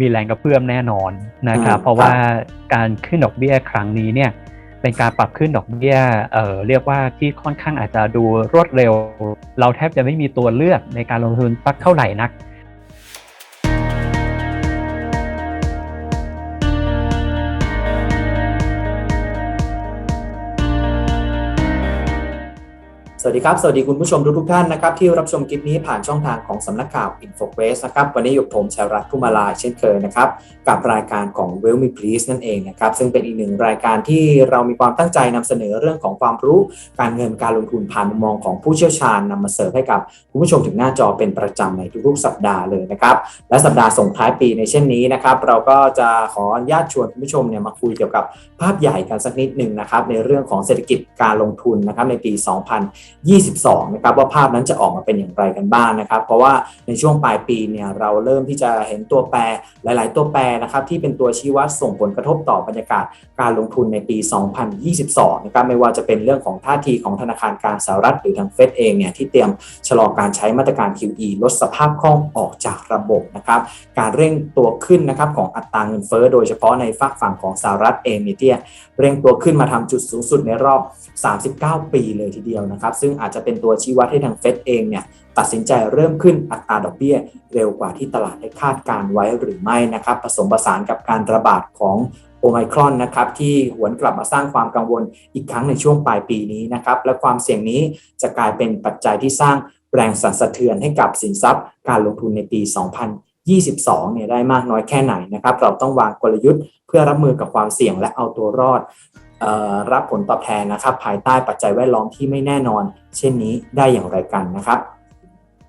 มีแรงกระเพื่อมแน่นอนนะครับอืมเพราะว่าการขึ้นดอกเบี้ยครั้งนี้เนี่ยเป็นการปรับขึ้นดอกเบี้ยเอ่อเรียกว่าที่ค่อนข้างอาจจะดูรวดเร็ว เราแทบจะไม่มีตัวเลือกในการลงทุนสักเท่าไหร่นัก สวัสดีครับ สวัสดีคุณผู้ชมทุกทุกท่านนะครับที่รับชมคลิปนี้ผ่านช่องทางของสำนักข่าว i n f o q u e s t นะครับวันนี้อยู่กับผมชัยรัตทุมาลายเช่นเคยนะครับกับรายการของ w e l l Me Please นั่นเองนะครับซึ่งเป็นอีกหนึ่งรายการที่เรามีความตั้งใจนำเสนอเรื่องของความรู้การเงินการลงทุนผ่านมุมมองของผู้เชี่ยวชาญนำมาเสิร์ฟให้กับคุณผู้ชมถึงหน้าจอเป็นประจำในทุกๆสัปดาห์เลยนะครับและสัปดาห์ส่งท้ายปีในเช่นนี้นะครับเราก็จะขออนุญาตชวนคุณผู้ชมเนี่ยมาคุยเกี่ยวกับภาพใหญ่กันสักนิดหนึ่งนะครับในเรื่องของเศรษฐกิจการลงทุนนะครับในปี 2022 นะครับว่าภาพนั้นจะออกมาเป็นอย่างไรกันบ้างนะครับ เพราะว่าในช่วงปลายปีเนี่ยเราเริ่มที่จะเห็นตัวแปรหลาย ๆ ตัวแปรนะครับที่เป็นตัวชี้วัดส่งผลกระทบต่อบรรยากาศการลงทุนในปี 2022 นะครับไม่ว่าจะเป็นเรื่องของท่าทีของธนาคารกลางสหรัฐหรือทางเฟดเองเนี่ยที่เตรียมชะลอการใช้มาตรการ QE ลดสภาพคล่องออกจากระบบนะครับการเร่งตัวขึ้นนะครับของอัตราเงินเฟ้อโดยเฉพาะในฝากฝั่งของสหรัฐเองเนี่ยที่เร่งตัวขึ้นมาทำจุดสูงสุดในรอบ 39 ปีเลยทีเดียวนะครับซึ่งอาจจะเป็นตัวชี้วัดให้ทางเฟดเองเนี่ยตัดสินใจเริ่มขึ้นอัตราดอกเบี้ย เร็วกว่าที่ตลาดได้คาดการไว้หรือไม่นะครับ ผสมผสานกับการระบาดของโอไมครอนนะครับที่หวนกลับมาสร้างความกังวลอีกครั้งในช่วงปลายปีนี้นะครับและความเสี่ยงนี้จะกลายเป็นปัจจัยที่สร้างแรงสั่นสะเทือนให้กับสินทรัพย์ การลงทุนในปี 2022 เนี่ยได้มากน้อยแค่ไหนนะครับ เราต้องวางกลยุทธ์เพื่อรับมือกับความเสี่ยงและเอาตัวรอด รับผลตอบแทนนะครับภายใต้ปัจจัยแวดล้อมที่ไม่แน่นอน เช่นนี้ได้อย่างไรกันนะครับ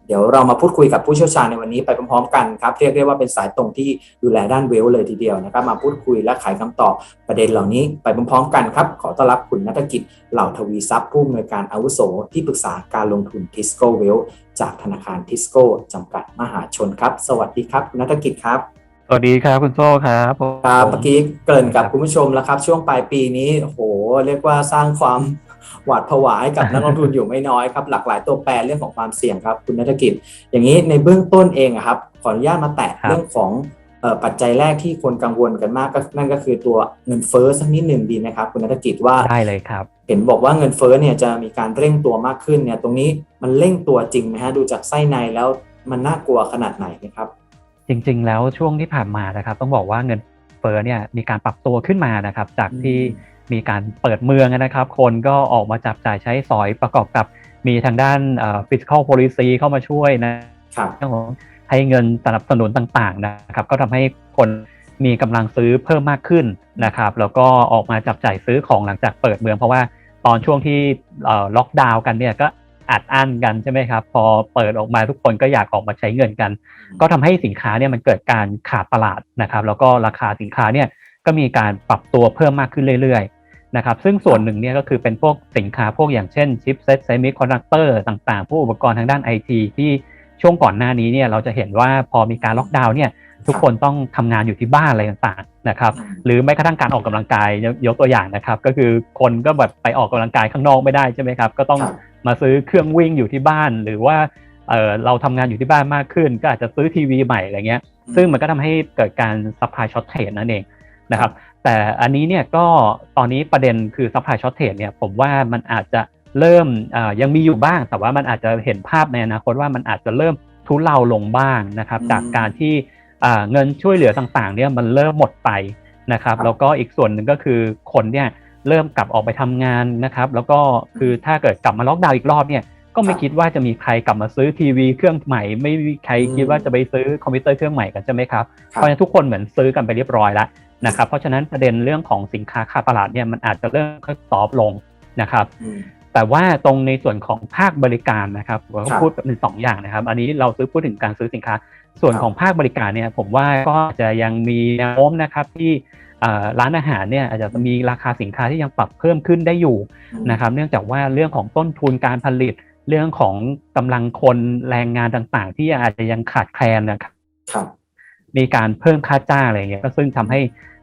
เดี๋ยวเรามาพูดคุยกับผู้เชี่ยวชาญในวันนี้ไปพร้อมๆกันครับเรียกได้ว่าเป็นสายตรงที่ดูแลด้านเวลเลยทีเดียวนะครับ มาพูดคุยและไขคำตอบประเด็นเหล่านี้ไปพร้อมๆกันครับ ขอต้อนรับคุณนัฐกิจเหล่าทวีทรัพย์ผู้อำนวยการอาวุโส ที่ปรึกษาการลงทุนทิสโก้เวลจากธนาคารทิสโก้จำกัดมหาชนครับ สวัสดีครับคุณนัฐกิจครับ สวัสดีครับคุณโซ่ครับผมครับเมื่อกี้เกริ่นกับคุณผู้ชมแล้วครับ ช่วงปลายปีนี้โอ้โห เรียกว่าสร้างความหวาดผวาให้กับนักลงทุนอยู่ไม่น้อยครับ หลากหลายตัวแปรเรื่องของความเสี่ยงครับ คุณนัฐกิจ อย่างนี้ในเบื้องต้นเองอะครับ ขออนุญาตมาแตะเรื่องของเอ่อปัจจัยแรกที่คนกังวลกันมากก็นั่นก็คือตัวเงินเฟ้อสักนิดหนึ่งดีไหมครับ คุณนัฐกิจว่าได้เลยครับ เห็นบอกว่าเงินเฟ้อเนี่ยจะมีการเร่งตัวมากขึ้นเนี่ย ตรงนี้มันเร่งตัวจริงไหมฮะดูจากไส้ในแล้วมันน่ากลัวขนาดไหนนะครับจ ริง ๆ แล้วช่วงที่ผ่านมานะครับ ต้องบอกว่าเงินเฟ้อเนี่ยมีการปรับตัวขึ้นมานะครับ จากที่อืมมีการเปิดเมืองนะครับ คนก็ออกมาจับจ่ายใช้สอยประกอบกับมีทางด้านเอ่อ fiscal policy เข้ามาช่วยนะครับเรื่องของให้เงินสนับสนุนต่างๆนะครับ ก็ทำให้คนมีกำลังซื้อเพิ่มมากขึ้นนะครับ แล้วก็ออกมาจับจ่ายซื้อของหลังจากเปิดเมือง เพราะว่าตอนช่วงที่เอ่อล็อกดาวน์กันเนี่ยก็ อัดอั้นกันใช่ไหมครับ พอเปิดออกมาทุกคนก็อยากออกมาใช้เงินกัน ก็ทำให้สินค้าเนี่ยมันเกิดการขาดตลาดนะครับ แล้วก็ราคาสินค้าเนี่ยก็มีการปรับตัวเพิ่มมากขึ้นเรื่อยๆนะครับ ซึ่งส่วนหนึ่งเนี่ยก็คือเป็นพวกสินค้าพวกอย่างเช่นชิปเซตเซมิคอนดักเตอร์ต่างๆ พวกอุปกรณ์ทางด้านไอทีที่ช่วงก่อนหน้านี้เนี่ยเราจะเห็นว่าพอมีการล็อกดาวน์เนี่ยทุกคนต้องทำงานอยู่ที่บ้านอะไรต่างๆนะครับ หรือแม้กระทั่งการออกกำลังกายยกยกตัวอย่างนะครับ ก็คือคนก็แบบไปออกกำลังกายข้างนอกไม่ได้ใช่ไหมครับ ก็ต้องครับ มาซื้อเครื่องวิ่งอยู่ที่บ้าน หรือว่าเออเราทำงานอยู่ที่บ้านมากขึ้น ก็อาจจะซื้อทีวีใหม่อะไรเงี้ย ซึ่งมันก็ทำให้เกิดการ supply shortage นั่นเองนะครับ แต่อันนี้เนี่ยก็ตอนนี้ประเด็นคือ supply shortage เนี่ยผมว่ามันอาจจะเริ่มเอ่อยังมีอยู่บ้าง แต่ว่ามันอาจจะเห็นภาพในอนาคตว่ามันอาจจะเริ่มทุเลาลงบ้างนะครับอืมจากการที่อ่าเงินช่วยเหลือต่างๆเนี่ยมันเริ่มหมดไปนะครับครับแล้วก็อีกส่วนหนึ่งก็คือคนเนี่ย เริ่มกลับออกไปทำงานนะครับ แล้วก็คือถ้าเกิดกลับมาล็อกดาวน์อีกรอบเนี่ยก็ไม่ครับคิดว่าจะมีใครกลับมาซื้อทีวีเครื่องใหม่ ไม่มีใครอืมคิดว่าจะไปซื้อคอมพิวเตอร์เครื่องใหม่กันใช่ไหมครับคเพรับราะฉะนั้นทุกคนเหมือนซื้อกันไปเรียบร้อยแล้วนะครับเพราะฉะนั้นประเด็นเรื่องของสินค้าขาดตลาดเนี่ยมันอาจจะเริ่มค่อยซอฟต์ลงนะครับอืมแต่ว่าตรงในส่วนของภาคบริการนะครับผมครับพูดเป็นสองอย่างนะครับ อันนี้เราซื้อพูดถึงการซื้อสินค้า ส่วนครับของภาคบริการเนี่ยผมว่าก็จะยังมีแนวโน้มนะครับที่เอ่อ ร้านอาหารเนี่ยอาจจะมีราคาสินค้าที่ยังปรับเพิ่มขึ้นได้อยู่นะครับ เนื่องจากว่าเรื่องของต้นทุนการผลิต เรื่องของกำลังคนแรงงานต่างๆ ที่อาจจะยังขาดแคลนนะครับครับมีการเพิ่มค่าจ้างอะไรอย่างเงี้ยก็ซึ่งทำให้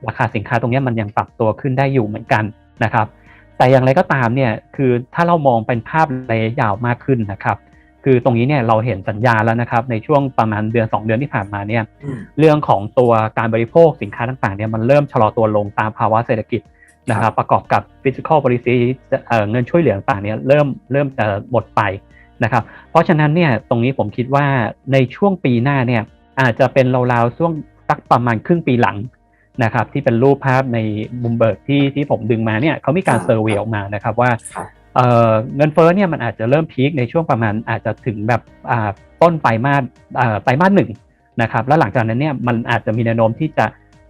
ราคาสินค้าตรงเนี้ยมันยังปรับตัวขึ้นได้อยู่เหมือนกันนะครับ แต่อย่างไรก็ตามเนี่ยคือถ้าเรามองเป็นภาพระยะยาวมากขึ้นนะครับ คือตรงนี้เนี่ยเราเห็นสัญญาณแล้วนะครับ ในช่วงประมาณเดือน 2 เดือนที่ผ่านมาเนี่ยอืมเรื่องของตัวการบริโภคสินค้าต่างๆเนี่ยมันเริ่มชะลอตัวลงตามภาวะเศรษฐกิจนะครับประกอบกับ fiscal policy เอ่อเงินช่วยเหลือต่างๆเนี่ยเริ่มเริ่มจะหมดไปนะครับเพราะฉะนั้นเนี่ยตรงนี้ผมคิดว่าในช่วงปีหน้าเนี่ยอาจจะเป็นราวๆช่วงสักประมาณครึ่งปีหลังนะครับที่เป็นรูปภาพในมุมเบิร์กที่ที่ผมดึงมาเนี่ยเขามีการครับเซอร์เวยออกมานะครับว่าครับ เอ่อเงินเฟ้อเนี่ยมันอาจจะเริ่มพีคในช่วงประมาณอาจจะถึงแบบอ่าต้นไตรมาสอ่าไตรมาสหนึ่งนะครับแล้วหลังจากนั้นเนี่ยมันอาจจะมีแนวโน้มที่จะ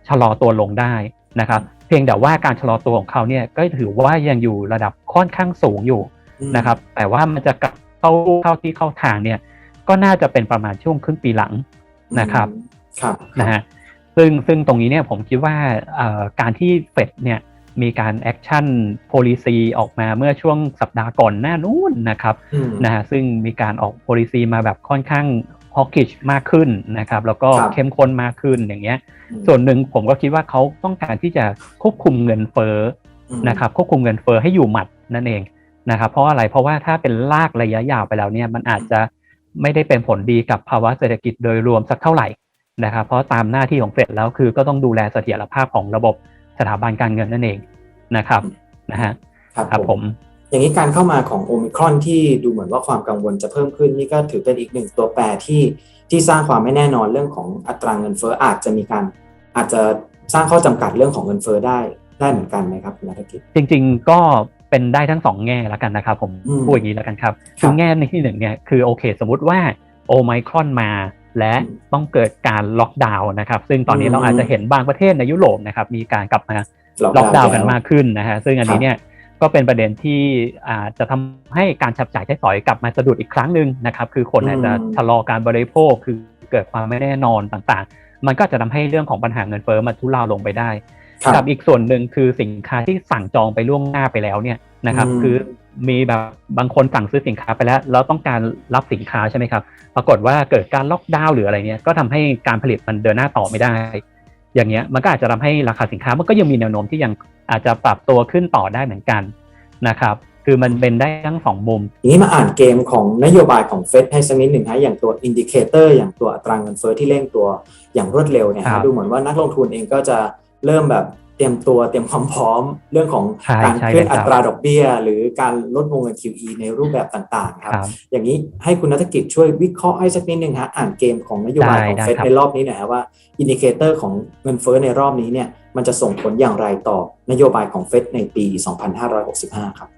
ชะลอตัวลงได้นะครับเพียงแต่ว่าการชะลอตัวของเขาเนี่ยก็ถือว่ายังอยู่ระดับค่อนข้างสูงอยู่อืมนะครับแต่ว่ามันจะกลับเข้าเข้าที่เข้าทางเนี่ยก็น่าจะเป็นประมาณช่วงครึ่งปีหลังนะครับครับนะฮะซึ่งซึ่งตรงนี้เนี่ยผมคิดว่าเอ่อการที่เฟดเนี่ย มีการแอคชั่นโพลิซีออกมาเมื่อช่วงสัปดาห์ก่อนหน้านู้นนะครับอืมนะฮะซึ่งมีการออกโพลิซีมาแบบค่อนข้างฮอกกิชมากขึ้นนะครับ แล้วก็ครับเข้มข้นมากขึ้นอย่างเงี้ยอืมส่วนหนึ่งผมก็คิดว่าเขาต้องการที่จะควบคุมเงินเฟ้ออืมนะครับควบคุมเงินเฟ้อให้อยู่หมัดนั่นเองนะครับเพราะอะไรเพราะว่าถ้าเป็นลากระยะยาวไปแล้วเนี่ยมันอาจจะไม่ได้เป็นผลดีกับภาวะเศรษฐกิจโดยรวมสักเท่าไหร่นะครับเพราะตามหน้าที่ของเฟดแล้วคือก็ต้องดูแลเสถียรภาพของระบบ สถาบันการเงินนั่นเองนะครับนะฮะครับครับผผมมอย่างนี้การเข้ามาของโอมิครอนที่ดูเหมือนว่าความกังวลจะเพิ่มขึ้นนี่ก็ถือเป็นอีกหนึ่งตัวแปรที่ที่สร้างความไม่แน่นอนเรื่องของอัตราเงินเฟ้ออาจจะมีการอาจจะสร้างข้อจำกัดเรื่องของเงินเฟ้อได้ได้เหมือนกันไหมครับคุณนัฐกิจจริง ๆ ก็เป็นได้ทั้งสองแง่แล้วกันนะครับผมอืมพูดอย่างนี้แล้วกันครับครับคือแง่ในที่หนึ่งเนี่ยคือโอเค สมมุติว่าโอไมครอนมา และอืมต้องเกิดการล็อกดาวน์นะครับ ซึ่งตอนนี้อืมเราอาจจะเห็นบางประเทศในยุโรปนะครับ มีการกลับมาล็อกดาวน์กันมากขึ้นนะฮะซึ่งอันนี้เนี่ยก็เป็นประเด็นที่อาจจะทำให้การจับจ่ายใช้สอยกลับมาสะดุดอีกครั้งหนึ่งนะครับ คือคนอาจจะชะลอการบริโภคคือเกิดความไม่แน่นอนต่างๆ มันก็จะทำให้เรื่องของปัญหาเงินเฟ้อมันทุเลาลงไปได้ครับ กับอีกส่วนหนึ่งคือสินค้าที่สั่งจองไปล่วงหน้าไปแล้วเนี่ยนะครับอืมคือมีแบบบางคนสั่งซื้อสินค้าไปแล้ว แล้วต้องการรับสินค้าใช่ไหมครับ ปรากฏว่าเกิดการล็อกดาวน์หรืออะไรเนี่ยก็ทำให้การผลิตมันเดินหน้าต่อไม่ได้ อย่างเงี้ยมันก็อาจจะทำให้ราคาสินค้ามันก็ยังมีแนวโน้มที่ยังอาจจะปรับตัวขึ้นต่อได้เหมือนกันนะครับ คือมันเป็นได้ทั้งสองมุมทีนี้มาอ่านเกมของนโยบายของเฟดให้สักนิดหนึ่งฮะอย่างตัวอินดิเคเตอร์อย่างตัวอัตราเงินเฟ้อที่เร่งตัวอย่างรวดเร็วเนี่ยครัฮะบดูเหมือนว่านักลงทุนเองก็จะ เริ่มแบบเตรียมตัวเตรียมความพร้อม เรื่องของใช่การใช่ขึ้นเลยครับอัตราดอกเบี้ย หรือการลดวงเงิน QE ในรูปแบบต่างๆครับครับอย่างนี้ให้คุณนัฐกิจช่วยวิเคราะห์ให้สักนิดหนึ่งฮะอ่านเกมของนโยบายได้ของได้เฟดครับในรอบนี้หน่อยฮะว่าอินดิเคเตอร์ของเงินเฟ้อในรอบนี้เนี่ยมันจะส่งผลอย่างไรต่อนโยบายของเฟดในปี 2565 ครับ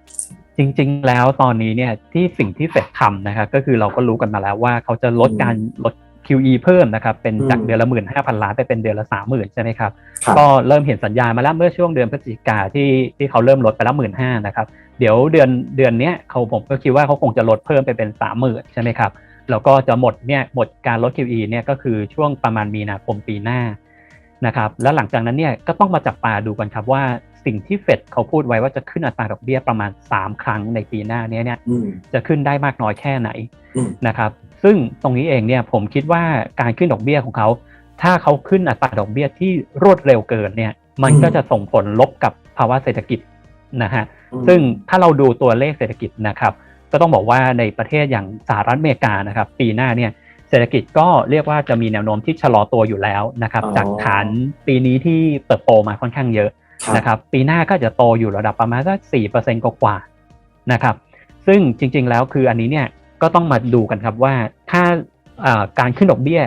จริงๆ แล้วตอนนี้เนี่ยที่สิ่งที่เฟดทำนะครับก็คือเราก็รู้กันมาแล้วว่าเขาจะลดอืมการลด QE เพิ่มนะครับ เป็นจากอืมเดือนละหมื่นห้าพันล้านไปเป็นเดือนละสามหมื่นใช่ไหมครับครับ ก็เริ่มเห็นสัญญาณมาแล้วเมื่อช่วงเดือนพฤศจิกาที่ที่เขาเริ่มลดไปแล้วหมื่นห้านะครับ เดี๋ยวเดือนเดือนเนี้ยเขาผมก็คิดว่าเขาคงจะลดเพิ่มไปเป็นสามหมื่นใช่ไหมครับ แล้วก็จะหมดเนี่ยหมดการลด QE เนี่ยก็คือช่วงประมาณมีนาคมปีหน้านะครับ แล้วหลังจากนั้นเนี่ยก็ต้องมาจับตาดูกันครับว่าสิ่งที่เฟดเขาพูดไว้ว่าจะขึ้นอัตราดอกเบี้ยประมาณ 3 ครั้งในปีหน้าเนี้เนี่ยอืมจะขึ้นได้มากน้อยแค่ไหนอืมนะครับ ซึ่งตรงนี้เองเนี่ยผมคิดว่าการขึ้นดอกเบี้ยของเขา ถ้าเขาขึ้นอัตราดอกเบี้ยที่รวดเร็วเกินเนี่ยมันอืมก็จะส่งผลลบกับภาวะเศรษฐกิจนะฮะอืมซึ่งถ้าเราดูตัวเลขเศรษฐกิจนะครับก็ต้องบอกว่าในประเทศอย่างสหรัฐอเมริกานะครับปีหน้าเนี่ยเศรษฐกิจก็เรียกว่าจะมีแนวโน้มที่ชะลอตัวอยู่แล้วนะครับอ๋อจากฐานปีนี้ที่เติบโตมาค่อนข้างเยอะครับนะครับปีหน้าก็จะโตอยู่ระดับประมาณสักสี่เปอร์เซ็นต์กว่าๆนะครับซึ่งจริงๆแล้วคืออันนี้เนี่ย ก็ต้องมาดูกันครับว่าถ้าอ่าการขึ้นดอกเบี้ย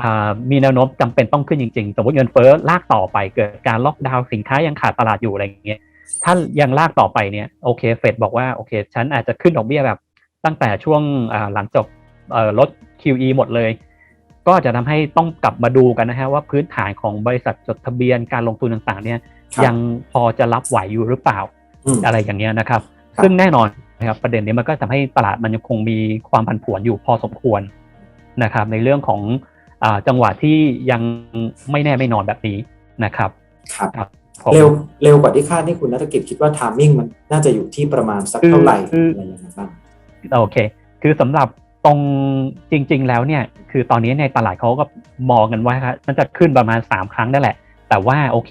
อ่ามีแนวโน้มจำเป็นต้องขึ้นจริงๆ สมมติเงินเฟ้อลากต่อไปเกิดการล็อกดาวน์สินค้ายังขาดตลาดอยู่อะไรอย่างเงี้ยถ้ายังลากต่อไปเนี่ยโอเคเฟดบอกว่าโอเคฉันอาจจะขึ้นดอกเบี้ยแบบ ตั้งแต่ช่วงอ่าหลังจบเอ่อลด QE หมดเลย ก็จะทำให้ต้องกลับมาดูกันนะฮะว่าพื้นฐานของบริษัทจดทะเบียนการลงทุนต่างๆ เนี่ยครับยังพอจะรับไหวอยู่หรือเปล่าอืมอะไรอย่างเงี้ยนะครับครับซึ่งแน่นอน นะครับประเด็นนี้มันก็ทำให้ตลาดมันยังคงมีความผันผวนอยู่พอสมควรนะครับ ในเรื่องของอาจังหวะที่ยังไม่แน่ไม่นอนแบบนี้นะครับครับครับผมเร็วเร็วกว่าที่คาดนี่คุณนัฐกิจคิดว่าทามมิ่งมันน่าจะอยู่ที่ประมาณสักเท่าไหร่อะไรอย่างเงี้ยบ้างโอเค คือสำหรับตรงจริง ๆ แล้วเนี่ย คือตอนนี้ในตลาดเขาก็มองกันว่าครับมันจะขึ้นประมาณ 3 ครั้งนั่นแหละ แต่ว่าโอเค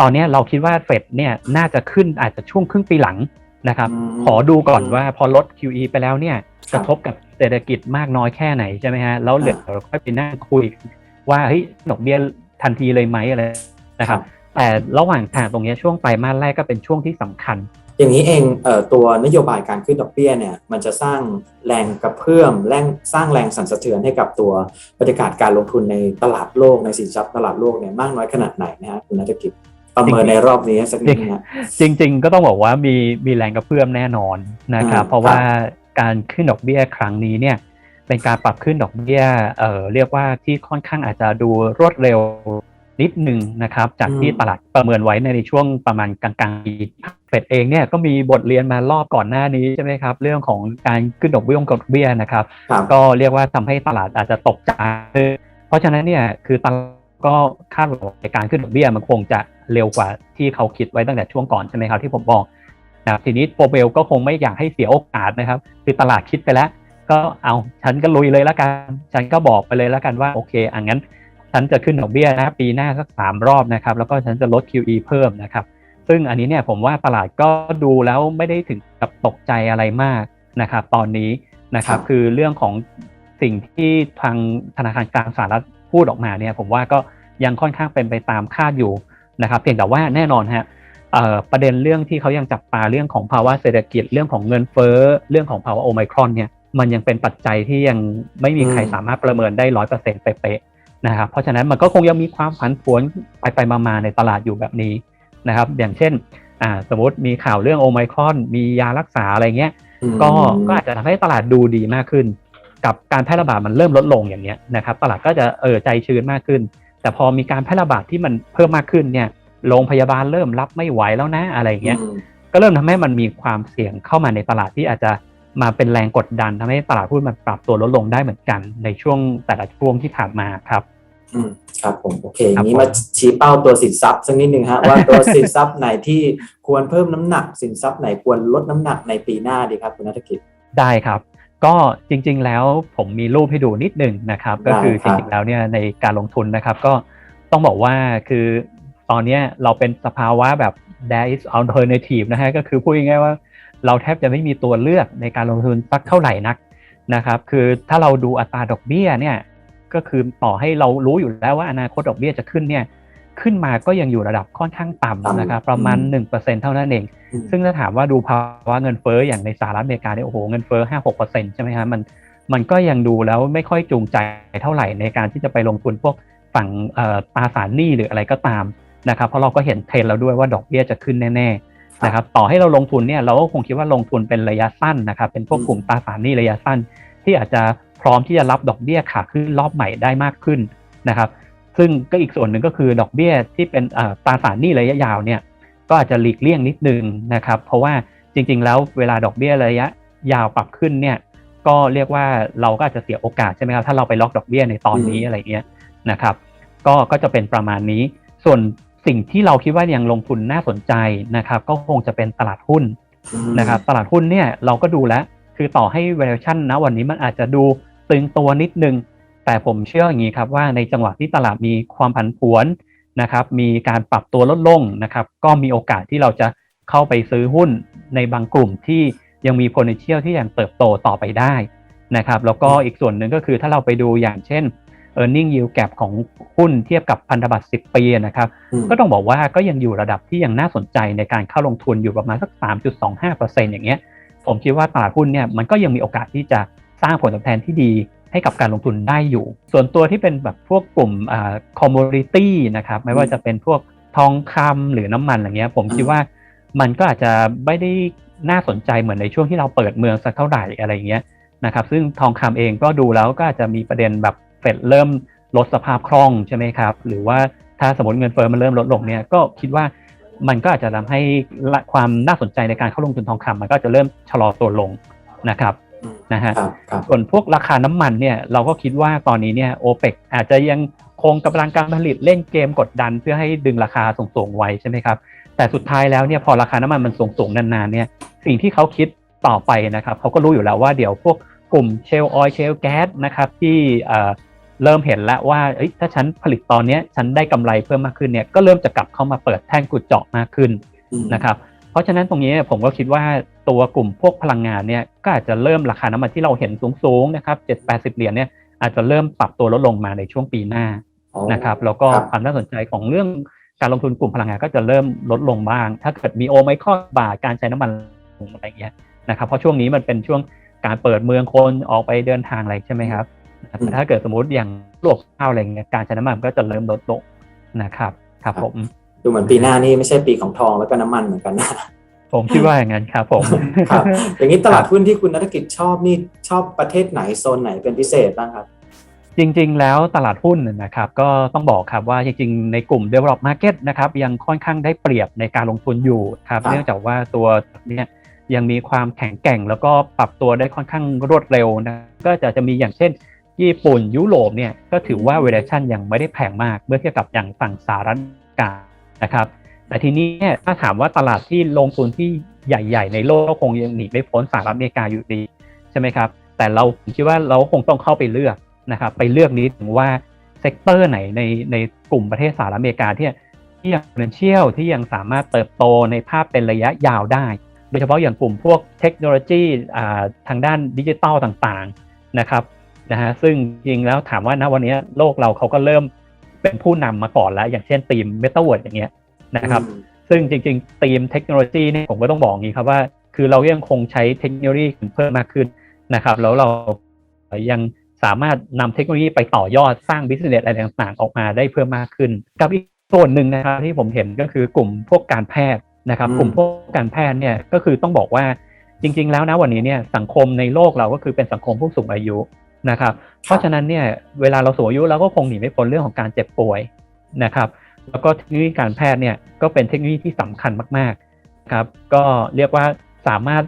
ตอนนี้เราคิดว่าเฟดเนี่ยน่าจะขึ้นอาจจะช่วงครึ่งปีหลัง นะครับอืมขอดูก่อนว่าพอลด QE ไปแล้วเนี่ยคกรับระทบกับเศรษฐกิจมากน้อยแค่ไหนใช่ไหมฮะแล้วเดี๋ยวอ่าเราค่อยไปนั่งคุย ว่าเฮ้ยดอกเบี้ยทันทีเลยไหมอะไรนะครับ แต่ระหว่างทางตรงเนี้ยช่วงไตรมาสแรกก็เป็นช่วงที่สำคัญ อย่างนี้เองเอ่อตัวนโยบายการขึ้นดอกเบี้ยเนี่ยมันจะสร้างแรงกระเพื่อมแรงสร้างแรงสั่นสะเทือนให้กับตัวบรรยากาศการลงทุนในตลาดโลกในสินทรัพย์ตลาดโลกเนี่ยมากน้อยขนาดไหนนะฮะคุณนัฐกิจ ประเมินในรอบนี้สักนิดนึงฮะจริง ๆ ก็ต้องบอกว่ามีมีแรงกระเพื่อมแน่นอนนะครับอืมเพราะว่าการขึ้นดอกเบี้ยครั้งนี้เนี่ยเป็นการปรับขึ้นดอกเบี้ยเอ่อเรียกว่าที่ค่อนข้างอาจจะดูรวดเร็วนิดหนึ่งนะครับ จากที่ตลาดประเมินไว้ในช่วงประมาณกลางๆปีเฟดเองเนี่ยก็มีบทเรียนมารอบก่อนหน้านี้ใช่ไหมครับ เรื่องของการขึ้นดอกเบี้ยของดอกเบี้ยนะครับครับ ก็เรียกว่าทำให้ตลาดอาจจะตกใจ เพราะฉะนั้นเนี่ยคือตลาด ก็คาดหวังว่าการขึ้นดอกเบี้ยมันคงจะเร็วกว่าที่เขาคิดไว้ตั้งแต่ช่วงก่อนใช่ไหมครับที่ผมบอกนะทีนี้โปรเบลก็คงไม่อยากให้เสียโอกาสนะครับ คือตลาดคิดไปแล้ว ก็เอาฉันก็ลุยเลยละกัน ฉันก็บอกไปเลยละกันว่าโอเคอังั้น ฉันจะขึ้นดอกเบี้ยนะปีหน้าสักสามรอบนะครับ แล้วก็ฉันจะลด QE เพิ่มนะครับ ซึ่งอันนี้เนี่ยผมว่าตลาดก็ดูแล้วไม่ได้ถึงกับตกใจอะไรมากนะครับ ตอนนี้นะครับ คือเรื่องของสิ่งที่ทางธนาคารกลางสหรัฐ พูดออกมาเนี่ยผมว่าก็ยังค่อนข้างเป็นไปตามคาดอยู่นะครับเพียงแต่ว่าแน่นอนฮะเอ่อประเด็นเรื่องที่เขายังจับตาเรื่องของภาวะเศรษฐกิจเรื่องของเงินเฟ้อเรื่องของภาวะโอไมครอนเนี่ยมันยังเป็นปัจจัยที่ยังไม่มีใครอืมสามารถประเมินได้ร้อยเปอร์เซ็นต์เป๊ะๆนะครับเพราะฉะนั้นมันก็คงยังมีความผันผวนไปไปๆมาๆในตลาดอยู่แบบนี้นะครับอย่างเช่นอ่าสมมติมีข่าวเรื่องโอไมครอนมียารักษาอะไรเงี้ยอืมก็ก็อาจจะทำให้ตลาดดูดีมากขึ้น กับการแพร่ระบาดมันเริ่มลดลงอย่างเนี้ยนะครับตลาดก็จะเออใจชื้นมากขึ้น แต่พอมีการแพร่ระบาดที่มันเพิ่มมากขึ้นเนี่ยโรงพยาบาลเริ่มรับไม่ไหวแล้วนะอะไรอย่างเงี้ยอืมก็เริ่มทำให้มันมีความเสี่ยงเข้ามาในตลาดที่อาจจะมาเป็นแรงกดดันทำให้ตลาดหุ้นมันปรับตัวลดลงได้เหมือนกัน ในช่วงแต่ละช่วงที่ผ่านมาครับอืมครับผมโอเคอครับย่างนี้ผมมาชี้เป้าตัวสินทรัพย์สักนิดนึงฮะว่าตัวสินทรัพย์ไหนที่ควรเพิ่มน้ำหนัก สินทรัพย์ไหนควรลดน้ำหนักในปีหน้าดีครับคุณนัฐกิจได้ครับ ก็จริงๆแล้วผมมีรูปให้ดูนิดหนึ่งนะครับ ก็คือได้จครับริงๆแล้วเนี่ยในการลงทุนนะครับก็ต้องบอกว่าคือตอนเนี้ยเราเป็นสภาวะแบบ there is alternative นะฮะก็คือพูดง่ายๆว่าเราแทบจะไม่มีตัวเลือกในการลงทุนสักเท่าไหร่นักนะครับคือถ้าเราดูอัตราดอกเบี้ยเนี่ยก็คือต่อให้เรารู้อยู่แล้วว่าอนาคตดอกเบี้ยจะขึ้นเนี่ย ขึ้นมาก็ยังอยู่ระดับค่อนข้างต่ำต่ำนะครับประมาณอืม1%เท่านั้นเองอืมซึ่งถ้าถามว่าดูภาวะเงินเฟ้ออย่างในสหรัฐอเมริกาเนี่ยโอ้โหเงินเฟ้อห้าหกเปอร์เซ็นต์ใช่ไหมฮะมันมันก็ยังดูแล้วไม่ค่อยจูงใจเท่าไหร่ในการที่จะไปลงทุนพวกฝั่งเอ่อตราสารหนี้หรืออะไรก็ตามนะครับเพราะเราก็เห็นเทรนด์แล้วด้วยว่าดอกเบี้ยจะขึ้นแน่ๆนะครับต่อให้เราลงทุนเนี่ยเราก็คงคิดว่าลงทุนเป็นระยะสั้นนะครับเป็นพวกกลุ่มตราสารหนี้ระยะสั้น ที่อาจจะพร้อมที่จะรับดอกเบี้ยขาขึ้นรอบใหม่ได้มากขึ้นนะครับ ซึ่งก็อีกส่วนหนึ่งก็คือดอกเบี้ยที่เป็นเอ่อตราสารหนี้ระยะยาวเนี่ยก็อาจจะหลีกเลี่ยงนิดนึงนะครับ เพราะว่าจริง ๆ แล้วเวลาดอกเบี้ยระยะยาวปรับขึ้นเนี่ยก็เรียกว่าเราก็อาจจะเสียโอกาสใช่ไหมครับถ้าเราไปล็อกดอกเบี้ยในตอนนี้อืมอะไรเงี้ยนะครับ ก็ก็จะเป็นประมาณนี้ ส่วนสิ่งที่เราคิดว่ายังลงทุนน่าสนใจนะครับ ก็คงจะเป็นตลาดหุ้นอืมนะครับ ตลาดหุ้นเนี่ยเราก็ดูแล้ว คือต่อให้ valuation นะวันนี้มันอาจจะดูตึงตัวนิดนึง แต่ผมเชื่ออย่างนี้ครับว่าในจังหวะที่ตลาดมีความผันผวนนะครับ มีการปรับตัวลดลงนะครับ ก็มีโอกาสที่เราจะเข้าไปซื้อหุ้นในบางกลุ่มที่ยังมี potential ที่ยังเติบโตต่อไปได้นะครับ แล้วก็อีกส่วนหนึ่งก็คือถ้าเราไปดูอย่างเช่น e a r n i n g yield gap ของหุ้นเทียบกับพันธบัตร 10 ปีนะครับอืมก็ต้องบอกว่าก็ยังอยู่ระดับที่ยังน่าสนใจในการเข้าลงทุนอยู่ประมาณสัก 3.25%อย่างเงี้ย ผมคิดว่าตลาดหุ้นเนี่ยมันก็ยังมีโอกาสที่จะสร้างผลตอบแทนที่ดี ให้กับการลงทุนได้อยู่ ส่วนตัวที่เป็นแบบพวกกลุ่มอ่า commodity นะครับไม่ว่าจะเป็นพวกทองคำหรือน้ำมันอะไรเงี้ย ผมคิดว่ามันก็อาจจะไม่ได้น่าสนใจเหมือนในช่วงที่เราเปิดเมืองสักเท่าไหร่อะไรเงี้ยนะครับซึ่งทองคำเองก็ดูแล้วก็อาจจะมีประเด็นแบบเฟดเริ่มลดสภาพคล่องใช่ไหมครับ หรือว่าถ้าสมมติเงินเฟ้อมันเริ่มลดลงเนี่ยก็คิดว่ามันก็อาจจะทำให้ละความน่าสนใจในการเข้าลงทุนทองคำมันก็จะเริ่มชะลอตัวลงนะครับอืม นะฮะครับครับส่วนพวกราคาน้ำมันเนี่ยเราก็คิดว่าตอนนี้เนี่ยโอเปกอาจจะยังคงกำลังการผลิตเล่นเกมกดดันเพื่อให้ดึงราคาส่งๆไว้ใช่ไหมครับแต่สุดท้ายแล้วเนี่ยพอราคาน้ำมันมันส่งๆนานๆเนี่ยสิ่งที่เขาคิดต่อไปนะครับเขาก็รู้อยู่แล้วว่าเดี๋ยวพวกกลุ่มเชลออยเชลแก๊สนะครับที่เอ่อเริ่มเห็นแล้วว่าเอ้ยถ้าฉันผลิตตอนเนี้ยฉันได้กำไรเพิ่มมากขึ้นเนี่ยก็เริ่มจะกลับเข้ามาเปิดแท่งกุดเจาะมากขึ้นอืมนะครับเพ ราะฉะนั้นตรงนี้ผมก็คิดว่าตัวกลุ่มพวกพลังงานเนี่ยก็อาจจะเริ่มราคาน้ำมันที่เราเห็นสูงๆนะครับเจ็ดแปดสิบเหรียญเนี่ยอาจจะเริ่มปรับตัวลดลงมาในช่วงปีหน้านะครับแล้วก็ความน่าสนใจของเรื่องการลงทุนกลุ่มพลังงานก็จะเริ่มลดลงบ้าง ถ้าเกิดมีโอไมคอนบาการใช้น้ำมันอะไรเงี้ยนะครับเพราะช่วงนี้มันเป็นช่วงการเปิดเมืองคนออกไปเดินทางอะไรใช่ไหมครับแต่ถ้าเกิดสมมติอย่างโลกข้าวอะไรเงี้ยการใช้น้ำมันก็จะเริ่มลดลงนะครับครับผม ดูเหมือนปีหน้านี่ไม่ใช่ปีของทองแล้วก็น้ำมันเหมือนกันนะผมคิดว่าอย่างนั้นครับผมครับอย่างนี้ตลาดหุ้นที่คุณนักกิจชอบนี่ชอบประเทศไหนโซนไหนเป็นพิเศษบ้างครับ จริงๆ แล้วตลาดหุ้นนะครับก็ต้องบอกครับว่าจริงๆ ในกลุ่ม develop market นะครับยังค่อนข้างได้เปรียบในการลงทุนอยู่ครับเนื่องจากว่าตัวเนี้ยยังมีความแข็งแกร่ง แล้วก็ปรับตัวได้ค่อนข้างรวดเร็วนะก็จะจะมีอย่างเช่น ญี่ปุ่นยุโรปเนี่ยก็ถือว่า valuation ยังไม่ได้แพงมากเมื่อเทียบกับอย่างฝั่งสหรัฐอเมริกา นะครับแต่ทีนี้ถ้าถามว่าตลาดที่ลงทุนที่ใหญ่ ๆ ในโลกก็คงยังหนีไม่พ้นสหรัฐอเมริกาอยู่ดีใช่ไหมครับแต่เราคิดว่าเราคงต้องเข้าไปเลือกนะครับไปเลือกนี้ถึงว่าเซกเตอร์ไหนในในกลุ่มประเทศสหรัฐอเมริกาที่ที่ยัง potential ที่ยังสามารถเติบโตในภาพเป็นระยะยาวได้ โดยเฉพาะอย่างกลุ่มพวกเทคโนโลยีทางด้านดิจิตอลต่างๆนะครับนะฮะซึ่งจริงแล้วถามว่าณวันนี้โลกเราเขาก็เริ่ม เป็นผู้นำมาก่อนแล้ว อย่างเช่นทีมเมตาเวิร์ดอย่างเงี้ยนะครับ ซึ่งจริงๆทีมเทคโนโลยีเนี่ยผมก็ต้องบอกงี้ครับว่า คือเรายังคงใช้เทคโนโลยีเพิ่มมากขึ้นนะครับ แล้วเรายังสามารถนำเทคโนโลยีไปต่อยอดสร้างบิสเนสอะไรต่างๆ ออกมาได้เพิ่มมากขึ้น กับอีกส่วนหนึ่งนะครับที่ผมเห็นก็คือกลุ่มพวกการแพทย์นะครับ กลุ่มพวกการแพทย์เนี่ยก็คือต้องบอกว่าจริง ๆ แล้วนะวันนี้เนี่ยสังคมในโลกเราก็คือเป็นสังคมผู้สูงอายุ นะครับ เพราะฉะนั้นเนี่ยเวลาเราสูงอายุเราก็คงหนีไม่พ้นเรื่องของการเจ็บป่วยนะครับ แล้วก็เทคโนโลยีการแพทย์เนี่ยก็เป็นเทคโนโลยีที่สำคัญมากๆครับ ก็เรียกว่าสามารถ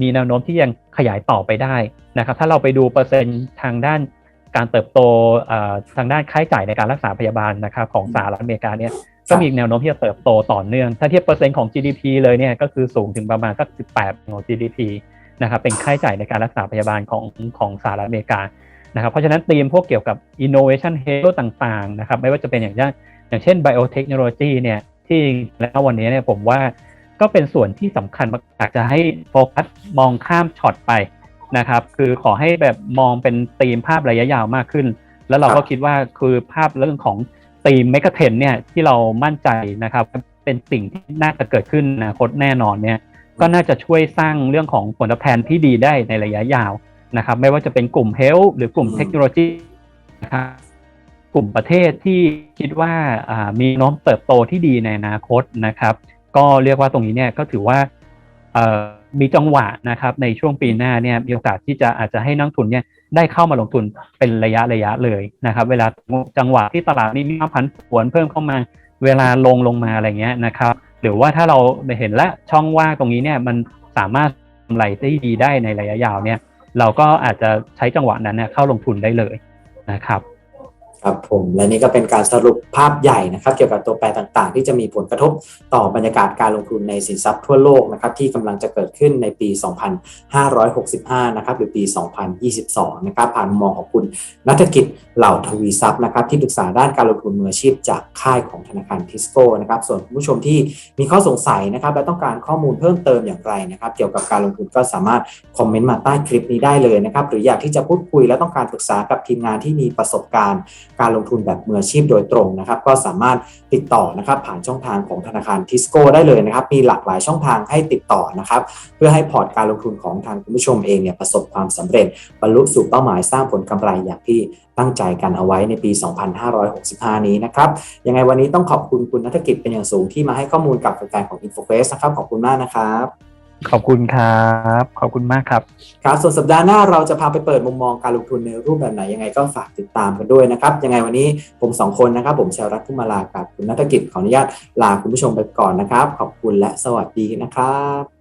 มีแนวโน้มที่ยังขยายต่อไปได้นะครับ ถ้าเราไปดูเปอร์เซ็นต์ทางด้านการเติบโตทางด้านค่าใช้จ่ายในการรักษาพยาบาลนะครับของสหรัฐอเมริกาเนี่ยก็มีแนวโน้มที่จะเติบโตต่อเนื่อง ถ้าเทียบเปอร์เซ็นต์ของ GDP เลยเนี่ยก็คือสูงถึงประมาณสัก 18 ของ GDP นะครับเป็นค่าใช้จ่ายในการรักษาพยาบาลของของสหรัฐอเมริกานะครับเพราะฉะนั้นธีมพวกเกี่ยวกับ innovation hero ต่างๆนะครับไม่ว่าจะเป็นอย่างเช่นอย่างเช่น biotechnology เนี่ยที่แล้ววันนี้เนี่ยผมว่าก็เป็นส่วนที่สำคัญมากอยากจะให้โฟกัสมองข้ามช็อตไปนะครับคือขอให้แบบมองเป็นธีมภาพระยะยาวมากขึ้น แล้วเราก็คิดว่าคือภาพเรื่องของธีมเมกะเทนเนี่ยที่เรามั่นใจนะครับเป็นสิ่งที่น่าจะเกิดขึ้นอนาคตแน่นอนเนี่ย ก็น่าจะช่วยสร้างเรื่องของผลตอบแทนที่ดีได้ในระยะยาวนะครับ ไม่ว่าจะเป็นกลุ่มเฮลท์หรือกลุ่มเทคโนโลยีนะครับกลุ่มประเทศที่คิดว่ามีน้อมเติบโตที่ดีในอนาคตนะครับ ก็เรียกว่าตรงนี้เนี่ยก็ถือว่ามีจังหวะนะครับในช่วงปีหน้าเนี่ยมีโอกาสที่จะอาจจะให้นักทุนเนี่ยได้เข้ามาลงทุนเป็นระยะระยะเลยนะครับ เวลาจังหวะที่ตลาดนี้มีพันผวนเพิ่มเข้ามาเวลาลงลงมาอะไรเงี้ยนะครับ หรือว่าถ้าเราเห็นและช่องว่างตรงนี้เนี่ยมันสามารถทำไรได้ดีได้ในระยะยาวเนี่ยเราก็อาจจะใช้จังหวะนั้นเนี่ยเข้าลงทุนได้เลยนะครับ ครับผมและนี่ก็เป็นการสรุปภาพใหญ่นะครับเกี่ยวกับตัวแปรต่างๆ ที่จะมีผลกระทบต่อบรรยากาศการลงทุนในสินทรัพย์ทั่วโลกนะครับที่กำลังจะเกิดขึ้นในปี 2565 นะครับหรือปี 2022 นะครับผ่านมองของคุณนัฐกิจเหล่าทวีทรัพย์นะครับที่ปรึกษาด้านการลงทุนมืออาชีพจากค่ายของธนาคารทิสโก้นะครับส่วนผู้ชมที่มีข้อสงสัยนะครับและต้องการข้อมูลเพิ่มเติมอย่างไรนะครับเกี่ยวกับการลงทุนก็สามารถคอมเมนต์มาใต้คลิปนี้ได้เลยนะครับหรืออยากที่จะพูดคุยและต้องการปรึกษากับทีมงานที่มีประสบการณ์การลงทุนแบบมืออาชีพโดยตรงนะครับ ก็สามารถติดต่อนะครับผ่านช่องทางของธนาคารทิสโก้ได้เลยนะครับ มีหลากหลายช่องทางให้ติดต่อนะครับ เพื่อให้พอร์ตการลงทุนของทางคุณผู้ชมเองเนี่ยประสบความสำเร็จบรรลุสู่เป้าหมายสร้างผลกำไรอย่างที่ตั้งใจกันเอาไว้ในปี 2565 นี้นะครับ ยังไงวันนี้ต้องขอบคุณคุณนัฐกิจเป็นอย่างสูงที่มาให้ข้อมูลกับแฟนๆของ i n f o q u e s นะครับ ขอบคุณมากนะครับ ขอบคุณครับ ขอบคุณมากครับ ครับ ส่วนสัปดาห์หน้าเราจะพาไปเปิดมุมมองการลงทุนในรูปแบบไหนยังไงก็ฝากติดตามกันด้วยนะครับ ยังไงวันนี้ผมสองคนนะครับ ผมเชลรัตพุ่มาลากับคุณนัฐกิจขออนุญาตลาคุณผู้ชมไปก่อนนะครับ ขอบคุณและสวัสดีนะครับ